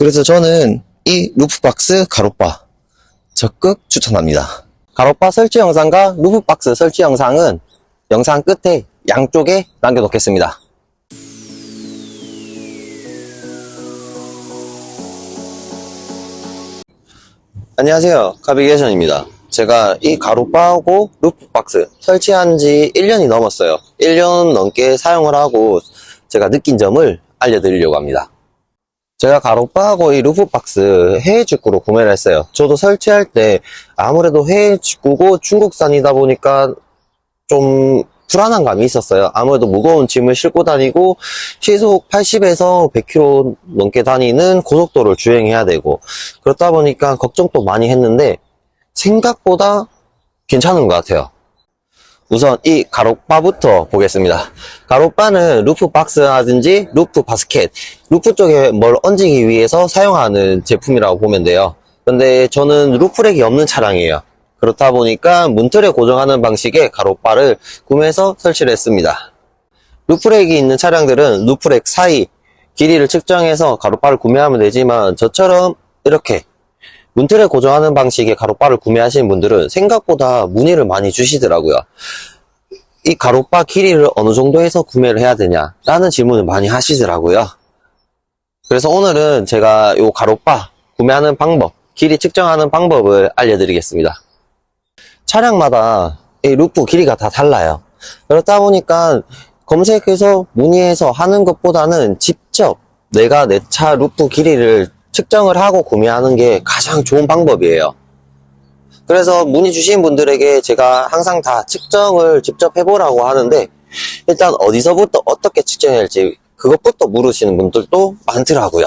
그래서 저는 이 루프박스 가로바 적극 추천합니다. 가로바 설치 영상과 루프박스 설치 영상은 영상 끝에 양쪽에 남겨놓겠습니다. 안녕하세요. 가비게이션입니다. 제가 이 가로바하고 루프박스 설치한 지 1년이 넘었어요. 1년 넘게 사용을 하고 제가 느낀 점을 알려드리려고 합니다. 제가 가로바하고 이 루프박스 해외 직구로 구매를 했어요. 저도 설치할 때 아무래도 해외 직구고 중국산이다 보니까 좀 불안한 감이 있었어요. 아무래도 무거운 짐을 싣고 다니고 시속 80에서 100km 넘게 다니는 고속도로를 주행해야 되고 그렇다 보니까 걱정도 많이 했는데 생각보다 괜찮은 것 같아요. 우선 이 가로바부터 보겠습니다. 가로바는 루프 박스라든지 루프 바스켓, 루프 쪽에 뭘 얹기 위해서 사용하는 제품이라고 보면 돼요. 근데 저는 루프렉이 없는 차량이에요. 그렇다 보니까 문틀에 고정하는 방식의 가로바를 구매해서 설치를 했습니다. 루프렉이 있는 차량들은 루프렉 사이 길이를 측정해서 가로바를 구매하면 되지만 저처럼 이렇게 문틀에 고정하는 방식의 가로바를 구매하시는 분들은 생각보다 문의를 많이 주시더라고요. 이 가로바 길이를 어느 정도 해서 구매를 해야 되냐? 라는 질문을 많이 하시더라고요. 그래서 오늘은 제가 이 가로바 구매하는 방법, 길이 측정하는 방법을 알려드리겠습니다. 차량마다 이 루프 길이가 다 달라요. 그렇다 보니까 검색해서 문의해서 하는 것보다는 직접 내가 내 차 루프 길이를 측정을 하고 구매하는 게 가장 좋은 방법이에요. 그래서 문의 주신 분들에게 제가 항상 다 측정을 직접 해보라고 하는데 일단 어디서부터 어떻게 측정해야 할지 그것부터 물으시는 분들도 많더라고요.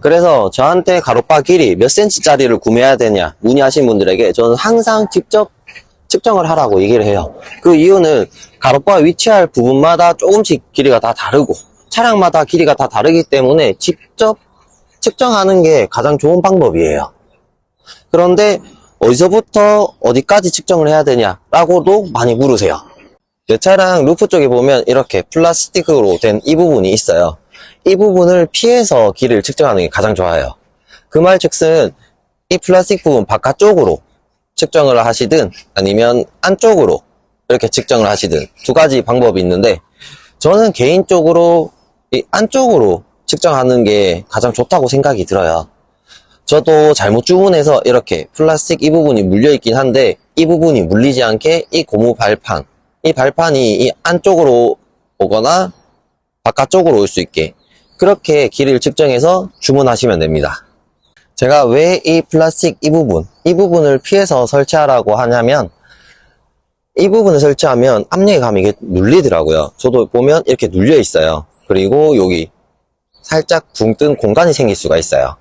그래서 저한테 가로바 길이 몇 센치짜리를 구매해야 되냐 문의하신 분들에게 저는 항상 직접 측정을 하라고 얘기를 해요. 그 이유는 가로바 위치할 부분마다 조금씩 길이가 다 다르고 차량마다 길이가 다 다르기 때문에 직접 측정하는 게 가장 좋은 방법이에요. 그런데 어디서부터 어디까지 측정을 해야 되냐라고도 많이 물으세요. 내 차량 루프 쪽에 보면 이렇게 플라스틱으로 된 이 부분이 있어요. 이 부분을 피해서 길이를 측정하는 게 가장 좋아요. 그 말 즉슨 이 플라스틱 부분 바깥쪽으로 측정을 하시든 아니면 안쪽으로 이렇게 측정을 하시든 두 가지 방법이 있는데 저는 개인적으로 이 안쪽으로 측정하는 게 가장 좋다고 생각이 들어요. 저도 잘못 주문해서 이렇게 플라스틱 이 부분이 물려있긴 한데 이 부분이 물리지 않게 이 고무 발판 이 발판이 이 안쪽으로 오거나 바깥쪽으로 올 수 있게 그렇게 길이를 측정해서 주문하시면 됩니다. 제가 왜 이 플라스틱 이 부분, 이 부분을 피해서 설치하라고 하냐면 이 부분을 설치하면 압력감이 이게 눌리더라고요. 저도 보면 이렇게 눌려 있어요. 그리고 여기 살짝 붕 뜬 공간이 생길 수가 있어요.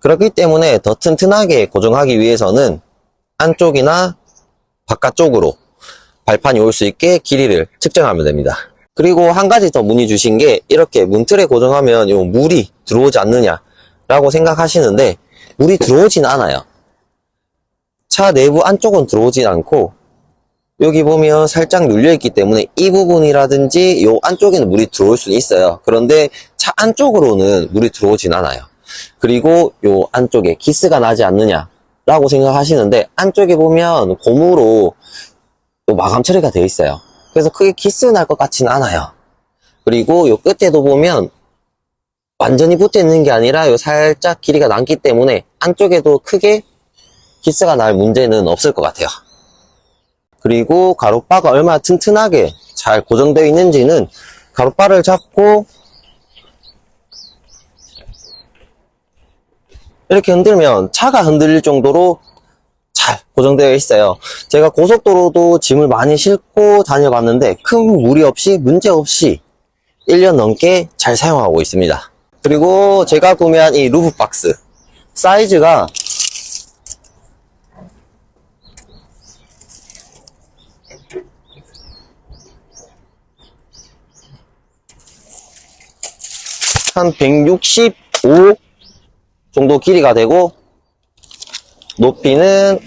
그렇기 때문에 더 튼튼하게 고정하기 위해서는 안쪽이나 바깥쪽으로 발판이 올 수 있게 길이를 측정하면 됩니다. 그리고 한 가지 더 문의 주신 게 이렇게 문틀에 고정하면 요 물이 들어오지 않느냐 라고 생각하시는데 물이 들어오진 않아요. 차 내부 안쪽은 들어오진 않고 여기 보면 살짝 눌려있기 때문에 이 부분이라든지 요 안쪽에는 물이 들어올 수는 있어요. 그런데 차 안쪽으로는 물이 들어오진 않아요. 그리고 요 안쪽에 기스가 나지 않느냐 라고 생각하시는데 안쪽에 보면 고무로 요 마감 처리가 되어 있어요. 그래서 크게 기스 날 것 같지는 않아요. 그리고 요 끝에도 보면 완전히 붙어 있는 게 아니라 요 살짝 길이가 남기 때문에 안쪽에도 크게 기스가 날 문제는 없을 것 같아요. 그리고 가로바가 얼마나 튼튼하게 잘 고정되어 있는지는 가로바를 잡고 이렇게 흔들면 차가 흔들릴 정도로 잘 고정되어 있어요. 제가 고속도로도 짐을 많이 싣고 다녀봤는데 큰 무리 없이 문제 없이 1년 넘게 잘 사용하고 있습니다. 그리고 제가 구매한 이 루프 박스 사이즈가 한 165 정도 길이가 되고 높이는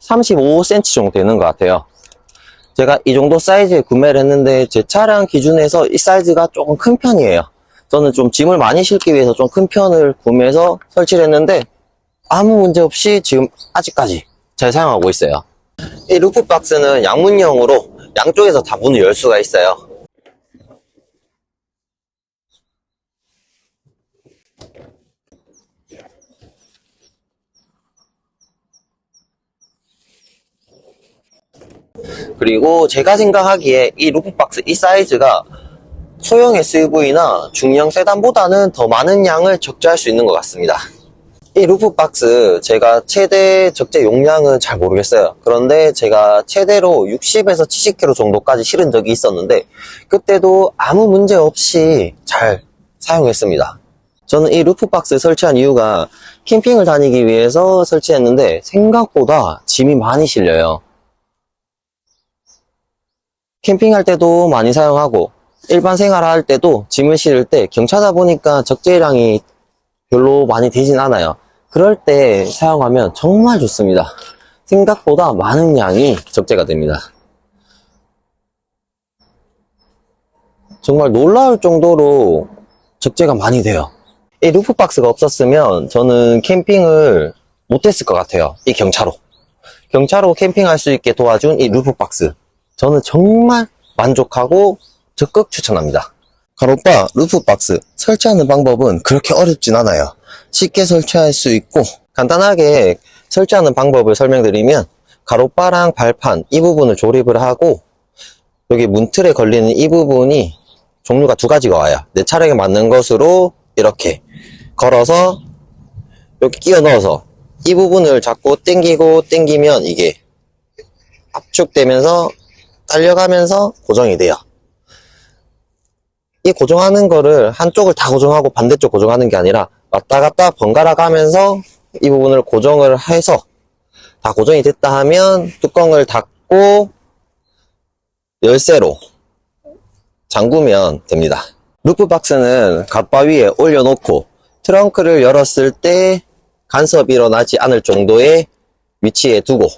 (35cm) 정도 되는 것 같아요 제가 이 정도 사이즈에 구매를 했는데 제 차량 기준에서 이 사이즈가 조금 큰 편이에요. 저는 좀 짐을 많이 실기 위해서 좀 큰 편을 구매해서 설치를 했는데 아무 문제 없이 지금 아직까지 잘 사용하고 있어요. 이 루프 박스는 양문형으로 양쪽에서 다 문을 열 수가 있어요. 그리고 제가 생각하기에 이 루프박스 이 사이즈가 소형 SUV나 중형 세단보다는 더 많은 양을 적재할 수 있는 것 같습니다. 이 루프박스 제가 최대 적재 용량은 잘 모르겠어요. 그런데 제가 최대로 60에서 70kg 정도까지 실은 적이 있었는데 그때도 아무 문제 없이 잘 사용했습니다. 저는 이 루프박스 설치한 이유가 캠핑을 다니기 위해서 설치했는데 생각보다 짐이 많이 실려요. 캠핑할 때도 많이 사용하고 일반 생활할 때도 짐을 실을 때 경차다 보니까 적재량이 별로 많이 되진 않아요. 그럴 때 사용하면 정말 좋습니다. 생각보다 많은 양이 적재가 됩니다. 정말 놀라울 정도로 적재가 많이 돼요. 이 루프박스가 없었으면 저는 캠핑을 못했을 것 같아요. 이 경차로. 경차로 캠핑할 수 있게 도와준 이 루프박스. 저는 정말 만족하고 적극 추천합니다. 가로바 루프박스 설치하는 방법은 그렇게 어렵진 않아요. 쉽게 설치할 수 있고 간단하게 설치하는 방법을 설명드리면 가로바랑 발판 이 부분을 조립을 하고 여기 문틀에 걸리는 이 부분이 종류가 두 가지가 와요. 내 차량에 맞는 것으로 이렇게 걸어서 이렇게 끼워 넣어서 이 부분을 잡고 당기고 당기면 이게 압축되면서 딸려가면서 고정이 돼요. 이 고정하는 거를 한쪽을 다 고정하고 반대쪽 고정하는 게 아니라 왔다 갔다 번갈아 가면서 이 부분을 고정을 해서 다 고정이 됐다 하면 뚜껑을 닫고 열쇠로 잠그면 됩니다. 루프박스는 갓바 위에 올려놓고 트렁크를 열었을 때 간섭이 일어나지 않을 정도의 위치에 두고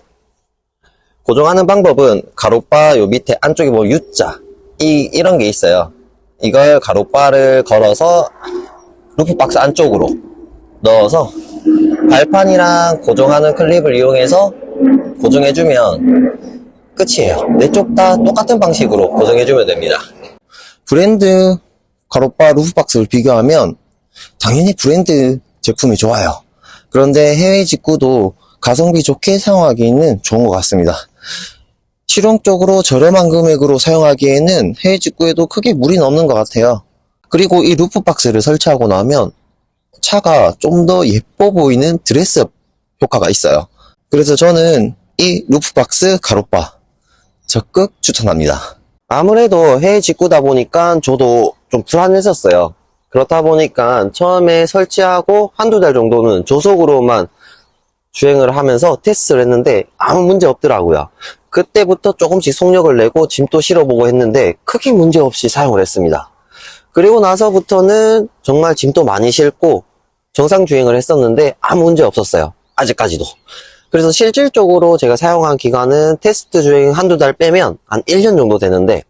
고정하는 방법은 가로바 요 밑에 안쪽에 뭐 U자 이 이런 게 있어요. 이걸 가로바를 걸어서 루프 박스 안쪽으로 넣어서 발판이랑 고정하는 클립을 이용해서 고정해주면 끝이에요. 네쪽 다 똑같은 방식으로 고정해주면 됩니다. 브랜드 가로바 루프박스를 비교하면 당연히 브랜드 제품이 좋아요. 그런데 해외 직구도 가성비 좋게 사용하기에는 좋은 것 같습니다. 실용적으로 저렴한 금액으로 사용하기에는 해외 직구에도 크게 무리는 없는 것 같아요. 그리고 이 루프박스를 설치하고 나면 차가 좀 더 예뻐 보이는 드레스업 효과가 있어요. 그래서 저는 이 루프박스 가로바 적극 추천합니다. 아무래도 해외 직구다 보니까 저도 좀 불안했었어요. 그렇다 보니까 처음에 설치하고 한두 달 정도는 조속으로만 주행을 하면서 테스트를 했는데 아무 문제 없더라고요. 그때부터 조금씩 속력을 내고 짐도 실어보고 했는데 크게 문제 없이 사용을 했습니다. 그리고 나서부터는 정말 짐도 많이 싣고 정상 주행을 했었는데 아무 문제 없었어요. 아직까지도. 그래서 실질적으로 제가 사용한 기간은 테스트 주행 한두 달 빼면 한 1년 정도 되는데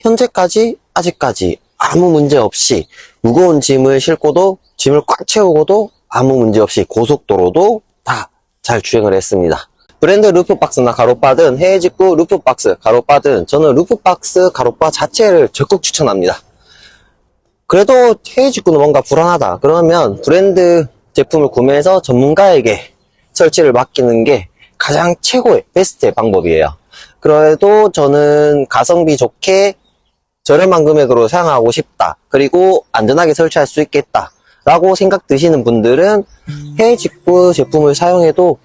현재까지 아직까지 아무 문제 없이 무거운 짐을 싣고도 짐을 꽉 채우고도 아무 문제 없이 고속도로도 다 잘 주행을 했습니다. 브랜드 루프박스나 가로바든 해외 직구 루프박스, 가로바든 저는 루프박스, 가로바 자체를 적극 추천합니다. 그래도 해외 직구는 뭔가 불안하다. 그러면 브랜드 제품을 구매해서 전문가에게 설치를 맡기는 게 가장 최고의 베스트의 방법이에요. 그래도 저는 가성비 좋게 저렴한 금액으로 사용하고 싶다. 그리고 안전하게 설치할 수 있겠다. 라고 생각 드시는 분들은 해외 직구 제품을 사용해도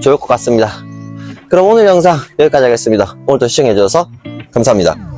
좋을 것 같습니다. 그럼 오늘 영상 여기까지 하겠습니다. 오늘도 시청해주셔서 감사합니다.